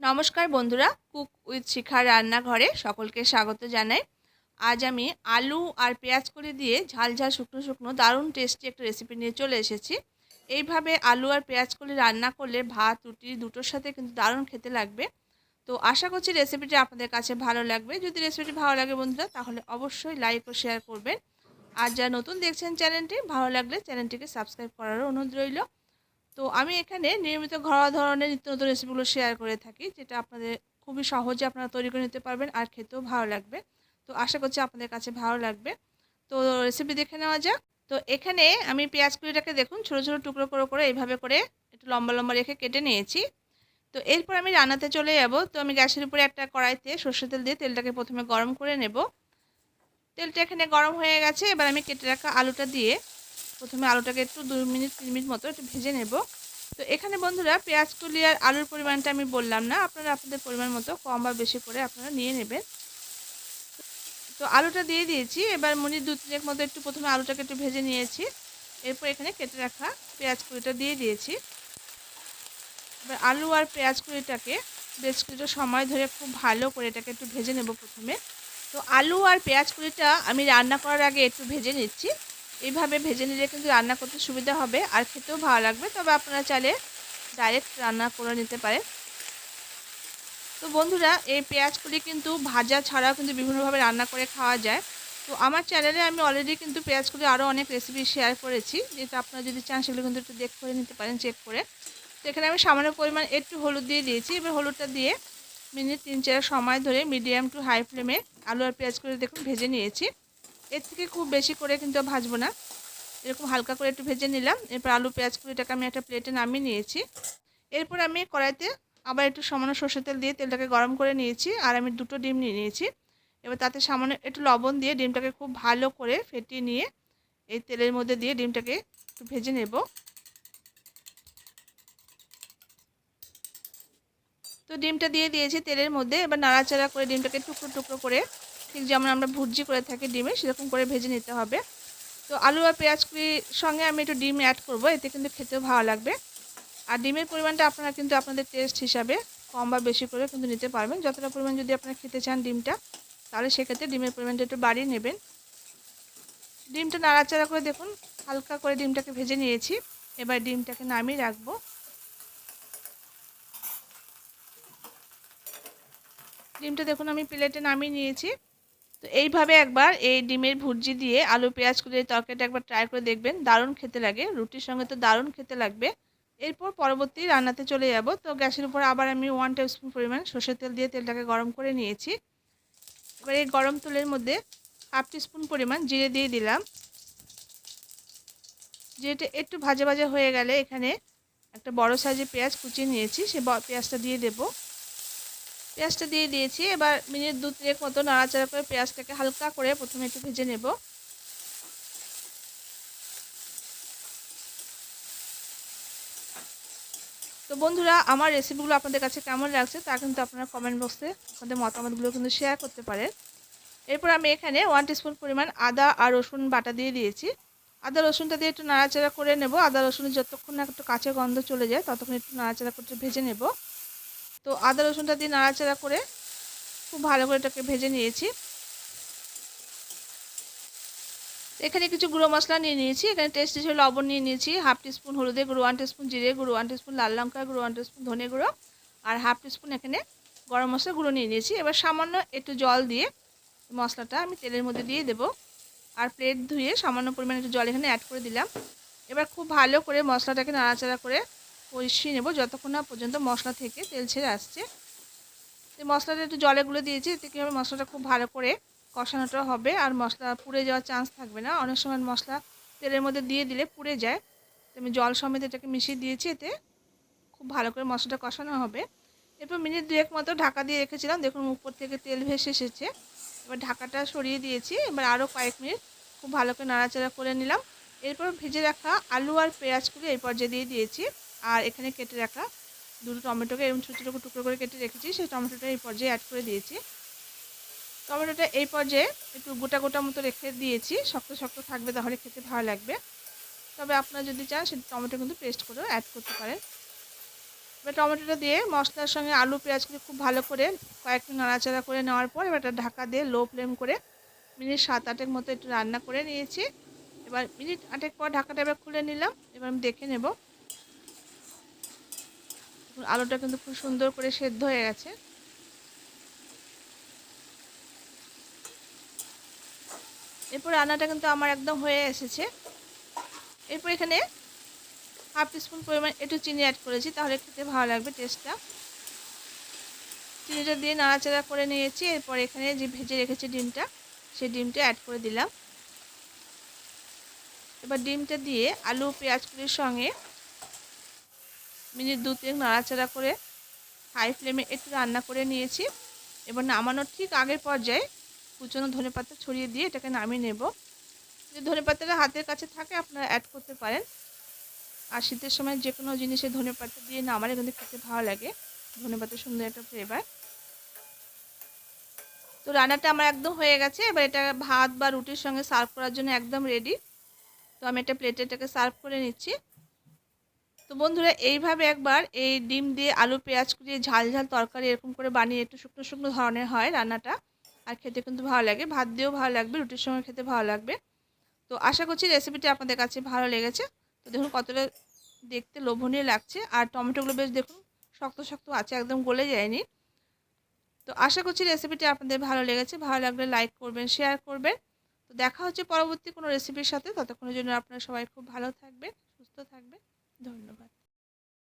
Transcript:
নমস্কার বন্ধুরা, cook with শিখার রান্নাঘরে সকলকে স্বাগত জানাই। আজ আমি আলু আর পেঁয়াজ করে দিয়ে ঝাল ঝাল শুকনো শুকনো দারুণ টেস্টি একটা রেসিপি নিয়ে চলে এসেছি। এইভাবে আলু আর পেঁয়াজ করে রান্না করলে ভাত, রুটি দুটোর সাথে কিন্তু দারুণ খেতে লাগবে। তো আশা করছি রেসিপিটি আপনাদের কাছে ভালো লাগবে। যদি রেসিপিটি ভালো লাগে বন্ধুরা, তাহলে অবশ্যই লাইক ও শেয়ার করবেন। আর যারা নতুন দেখছেন চ্যানেলটি ভালো লাগলে চ্যানেলটিকে সাবস্ক্রাইব করারও অনুরোধ রইল। তো আমি এখানে নিয়মিত ঘরোয়া ধরনের নিত্য নতুন রেসিপিগুলো শেয়ার করে থাকি, যেটা আপনাদের খুবই সহজে আপনারা তৈরি করে নিতে পারবেন আর খেতেও ভালো লাগবে। তো আশা করছি আপনাদের কাছে ভালো লাগবে। তো রেসিপি দেখে নেওয়া যাক। তো এখানে আমি পেঁয়াজ কুড়িটাকে দেখুন, ছোটো ছোটো টুকরো করে করে এইভাবে করে একটু লম্বা লম্বা রেখে কেটে নিয়েছি। তো এরপর আমি রান্নাতে চলে যাব। তো আমি গ্যাসের উপরে একটা কড়াইতে সর্ষে তেল দিয়ে তেলটাকে প্রথমে গরম করে নেব। তেলটা এখানে গরম হয়ে গেছে। এবার আমি কেটে রাখা আলুটা দিয়ে প্রথমে আলুটাকে একটু দুই মিনিট, তিন মিনিট মতো একটু ভেজে নেব। তো এখানে বন্ধুরা পেঁয়াজ কলি আর আলুর পরিমাণটা আমি বললাম না, আপনারা আপনাদের পরিমাণ মতো কম বা বেশি করে আপনারা নিয়ে নেবেন। তো আলুটা দিয়ে দিয়েছি, এবার মিনিট দু তিনেক মতো একটু প্রথমে আলুটাকে একটু ভেজে নিয়েছি। এরপর এখানে কেটে রাখা পেঁয়াজ কুড়িটা দিয়ে দিয়েছি। এবার আলু আর পেঁয়াজ কুড়িটাকে বেশ কিছু সময় ধরে খুব ভালো করে এটাকে একটু ভেজে নেব প্রথমে। তো আলু আর পেঁয়াজ কুড়িটা আমি রান্না করার আগে একটু ভেজে নিচ্ছি। এইভাবে ভেজে নিলে কিন্তু রান্না করতে সুবিধা হবে। আর খেতেও ভালো লাগবে, তবে আপনারা চাইলে ডাইরেক্ট রান্না করে নিতে পারেন। তো বন্ধুরা, এই পেঁয়াজগুলি কিন্তু ভাজা ছাড়াও কিন্তু বিভিন্নভাবে রান্না করে খাওয়া যায়। তো আমার চ্যানেলে আমি অলরেডি কিন্তু পেঁয়াজগুলি আরও অনেক রেসিপি শেয়ার করেছি। যেটা আপনারা যদি চান সেগুলো কিন্তু একটু দেখ করে নিতে পারেন চেক করে। তো এখানে আমি সামান্য পরিমাণ একটু হলুদ দিয়ে দিয়েছি। এবার হলুদটা দিয়ে মিনিট তিন চার সময় ধরে মিডিয়াম টু হাই ফ্লেমে আলু আর পেঁয়াজগুলি দেখুন ভেজে নিয়েছি। এর থেকে খুব বেশি করে কিন্তু ভাজবো না। এরকম হালকা করে একটু ভেজে নিলাম। এরপর আলু, পেঁয়াজ কুড়িটাকে আমি একটা প্লেটে নামিয়ে নিয়েছি। এরপর আমি কড়াইতে আবার একটু সামান্য সর্ষের তেল দিয়ে তেলটাকে গরম করে নিয়েছি আর আমি দুটো ডিম নিয়ে নিয়েছি। এবার তাতে সামান্য একটু লবণ দিয়ে ডিমটাকে খুব ভালো করে ফেটিয়ে নিয়ে এই তেলের মধ্যে দিয়ে ডিমটাকে একটু ভেজে নেব। তো ডিমটা দিয়ে দিয়েছি তেলের মধ্যে। এবার নাড়াচাড়া করে ডিমটাকে টুকরো টুকরো করে ঠিক যেমন আমরা ভুজি করে থাকি ডিমে, সেরকম করে ভেজে নিতে হবে। তো আলু আর পেঁয়াজ কুড়ির সঙ্গে আমি একটু ডিম অ্যাড করব, এতে কিন্তু খেতেও ভালো লাগবে। আর ডিমের পরিমাণটা আপনারা কিন্তু আপনাদের টেস্ট হিসাবে কম বা বেশি করে কিন্তু নিতে পারবেন। যতটা পরিমাণ যদি আপনারা খেতে চান ডিমটা, তাহলে সেক্ষেত্রে ডিমের পরিমাণটা একটু বাড়িয়ে নেবেন। ডিমটা নাড়াচাড়া করে দেখুন, হালকা করে ডিমটাকে ভেজে নিয়েছি। এবার ডিমটাকে নামিয়ে রাখব। ডিমটা দেখুন আমি প্লেটে নামিয়ে নিয়েছি। তো এইভাবে একবার এই ডিমের ভুর্জি দিয়ে আলু, পেঁয়াজ করে এই তরকারিটা একবার ট্রাই করে দেখবেন, দারুণ খেতে লাগে, রুটির সঙ্গে তো দারুণ খেতে লাগবে। এরপর পরবর্তী রান্নাতে চলে যাব। তো গ্যাসের উপর আবার আমি ওয়ান স্পুন পরিমাণ সর্ষের তেল দিয়ে তেলটাকে গরম করে নিয়েছি। এবার এই গরম তেলের মধ্যে হাফ স্পুন পরিমাণ জিরে দিয়ে দিলাম। জিরেটা একটু ভাজা ভাজা হয়ে গেলে এখানে একটা বড় সাইজের পেঁয়াজ কুচিয়ে নিয়েছি, সে পেঁয়াজটা দিয়ে দেবো। পেঁয়াজটা দিয়ে দিয়েছি। এবার মিনিট দু তিনেক মতো নাড়াচাড়া করে পেঁয়াজটাকে হালকা করে প্রথমে একটু ভেজে নেব। তো বন্ধুরা, আমার রেসিপিগুলো আপনাদের কাছে কেমন লাগছে তা কিন্তু আপনারা কমেন্ট বক্সে আপনাদের মতামতগুলো কিন্তু শেয়ার করতে পারেন। এরপর আমি এখানে ওয়ান টিস্পুন পরিমাণ আদা আর রসুন বাটা দিয়ে দিয়েছি। আদা রসুনটা দিয়ে একটু নাড়াচাড়া করে নেব। আদা রসুন যতক্ষণ না একটু কাঁচা গন্ধ চলে যায়, ততক্ষণ একটু নাড়াচাড়া করতে ভেজে নেব। তো আদা রসুনটা দিয়ে নাড়াচাড়া করে খুব ভালো করে এটাকে ভেজে নিয়েছি। এখানে কিছু গুঁড়ো মশলা নিয়ে নিয়েছি। এখানে টেস্ট হিসেবে লবণ নিয়ে নিয়েছি। হাফ টিস্পুন হলুদে গুঁড়ো ওয়ান টিস্পুন জিরে গুঁড়ো ওয়ান টিস্পুন লাল লঙ্কা গুঁড়ো ওয়ান টিস্পুন ধনে গুঁড়ো আর হাফ টিস্পুন এখানে গরম মশলা গুঁড়ো নিয়ে নিয়েছি। এবার সামান্য একটু জল দিয়ে মশলাটা আমি তেলের মধ্যে দিয়ে দেব আর প্লেট ধুয়ে সামান্য পরিমাণে একটু জল এখানে অ্যাড করে দিলাম। এবার খুব ভালো করে মশলাটাকে নাড়াচাড়া করে কষিয়ে নেব যতক্ষণ না পর্যন্ত মশলা থেকে তেল ছেড়ে আসছে। তো মশলাটা একটু জলে গুলে দিয়েছি, এতে কী হবে? মশলাটা খুব ভালো করে কষানোটা হবে আর মশলা পুড়ে যাওয়ার চান্স থাকবে না। অনেক সময় মশলা তেলের মধ্যে দিয়ে দিলে পুড়ে যায়। তো আমি জল সমেত এটাকে মিশিয়ে দিয়েছি, এতে খুব ভালো করে মশলাটা কষানো হবে। এরপর মিনিট দুয়েক মতো ঢাকা দিয়ে রেখেছিলাম। দেখুন উপর থেকে তেল ভেসে এসেছে। এবার ঢাকাটা সরিয়ে দিয়েছি। এবার আরও কয়েক মিনিট খুব ভালো করে নাড়াচাড়া করে নিলাম। এরপর ভেজে রাখা আলু আর পেঁয়াজগুলো এই পর্যায়ে দিয়ে দিয়েছি। আর এখানে কেটে রাখা দুটো টমেটোকে এরকম ছোটো ছোটো টুকরো করে কেটে রেখেছি, সেই টমেটোটা এই পর্যায়ে অ্যাড করে দিয়েছি। টমেটোটা এই পর্যায়ে একটু গোটা গোটা মতো রেখে দিয়েছি, শক্ত শক্ত থাকবে তাহলে খেতে ভালো লাগবে। তবে আপনারা যদি চান, সে টমেটো কিন্তু পেস্ট করেও অ্যাড করতে পারেন। এবার টমেটোটা দিয়ে মশলার সঙ্গে আলু পেঁয়াজগুলো খুব ভালো করে কয়েকটু নাড়াচাড়া করে নেওয়ার পর, এবার এটা ঢাকা দিয়ে লো ফ্লেম করে মিনিট সাত আটেক মতো একটু রান্না করে নিয়েছি। এবার মিনিট আটেক পর ঢাকাটা এবার খুলে নিলাম। এবার আমি দেখে নেব আলুটা কিন্তু খুব সুন্দর করে সেদ্ধ হয়ে গেছে। এরপর রান্নাটা কিন্তু আমার একদম হয়ে এসেছে। এরপর এখানে হাফ টিস্পুন পরিমাণ একটু চিনি অ্যাড করেছি, তাহলে খেতে ভালো লাগবে টেস্টটা চিনিটা দিয়ে নাড়াচাড়া করে নিয়েছি, এরপর এখানে যে ভেজে রেখেছি ডিমটা সেই ডিমটা অ্যাড করে দিলাম। এবার ডিমটা দিয়ে আলু, পেঁয়াজ কুড়ির সঙ্গে মিনিট দু তিন নাড়াচাড়া করে হাই ফ্লেমে একটু রান্না করে নিয়েছি। এবার নামানোর ঠিক আগের পর্যায়ে কুচনো ধনে পাতা ছড়িয়ে দিয়ে এটাকে নামিয়ে নেব। যদি ধনে পাতাটা হাতের কাছে থাকে, আপনারা অ্যাড করতে পারেন। আর শীতের সময় যে কোনো জিনিসে ধনে পাতা দিয়ে নামালে কিন্তু খেতে ভালো লাগে। ধনে পাতার সুন্দর একটা ফ্লেভার তো রান্নাটা আমার একদম হয়ে গেছে। এবার এটা ভাত বা রুটির সঙ্গে সার্ভ করার জন্য একদম রেডি তো আমি একটা প্লেটে এটাকে সার্ভ করে নিচ্ছি। তো বন্ধুরা, এইভাবে একবার এই ডিম দিয়ে আলু, পেঁয়াজ কুড়িয়ে ঝাল ঝাল তরকারি এরকম করে বানিয়ে একটু শুকনো শুকনো ধরনের হয় রান্নাটা। আর খেতে কিন্তু ভালো লাগে। ভাত দিয়েও ভালো লাগবে, রুটির সঙ্গে খেতে ভালো লাগবে। তো আশা করছি রেসিপিটি আপনাদের কাছে ভালো লেগেছে। তো দেখুন কতটা দেখতে লোভনীয় লাগছে। আর টমেটোগুলো বেশ দেখুন শক্ত শক্ত আছে, একদম গলে যায়নি। তো আশা করছি রেসিপিটি আপনাদের ভালো লেগেছে। ভালো লাগলে লাইক করবেন শেয়ার করবেন। তো দেখা হচ্ছে পরবর্তী কোনো রেসিপির সাথে। ততক্ষণের জন্য আপনারা সবাই খুব ভালো থাকবেন, সুস্থ থাকবেন। ধন্যবাদ।